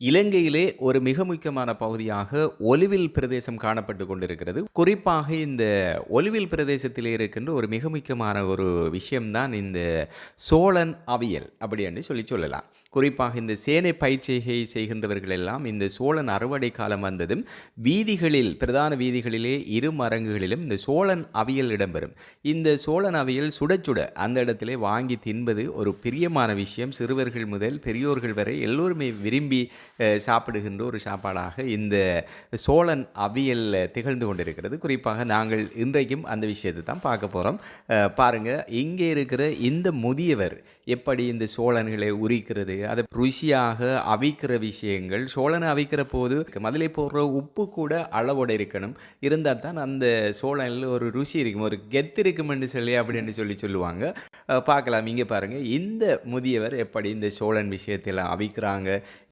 இலங்கையிலே ஒரு மிக முக்கியமான பகுதியாக ஒலிவில் பிரதேசம் காணப்பட்டு கொண்டிருக்கிறது. குறிப்பாக இந்த ஒலிவில் பிரதேசத்திலே இருக்கின்ற ஒரு மிக முக்கியமான ஒரு விஷயம்தான் இந்த சோழன் அவியல் அப்படி என்று சொல்லி சொல்லலாம். குறிப்பாக இந்த சேனை பயிற்சிகை செய்கின்றவர்கள் எல்லாம் இந்த சோழன் அறுவடை காலம் வந்ததும் வீதிகளில் பிரதான வீதிகளிலே இரு மரங்குகளிலும் இந்த சோழன் அவியல் இடம்பெறும். இந்த சோழன் அவியல் சுட சுட அந்த இடத்திலே வாங்கி தின்பது ஒரு பிரியமான விஷயம். சிறுவர்கள் முதல் பெரியோர்கள் வரை எல்லோருமே விரும்பி சாப்பிடுகின்ற ஒரு சாப்பாடாக இந்த சோழன் அவியல் திகழ்ந்து கொண்டிருக்கிறது. குறிப்பாக நாங்கள் இன்றைக்கும் அந்த விஷயத்தை தான் பார்க்க போகிறோம் பாருங்க இங்கே இருக்கிற இந்த முதியவர் எப்படி இந்த சோழன்களை உரிக்கிறது அதை ருசியாக அவிக்கிற விஷயங்கள் சோழனை அவிக்கிற போது அதிலே போடுற உப்பு கூட அளவோடு இருக்கணும். இருந்தால் தான் அந்த சோழனில் ஒரு ருசி இருக்கும் ஒரு கெத்து இருக்குமென்று சொல்லி அப்படின்னு சொல்லி சொல்லுவாங்க. பார்க்கலாம் இங்கே பாருங்கள் இந்த முதியவர் எப்படி இந்த சோழன் விஷயத்தில் அவிக்கிறாங்க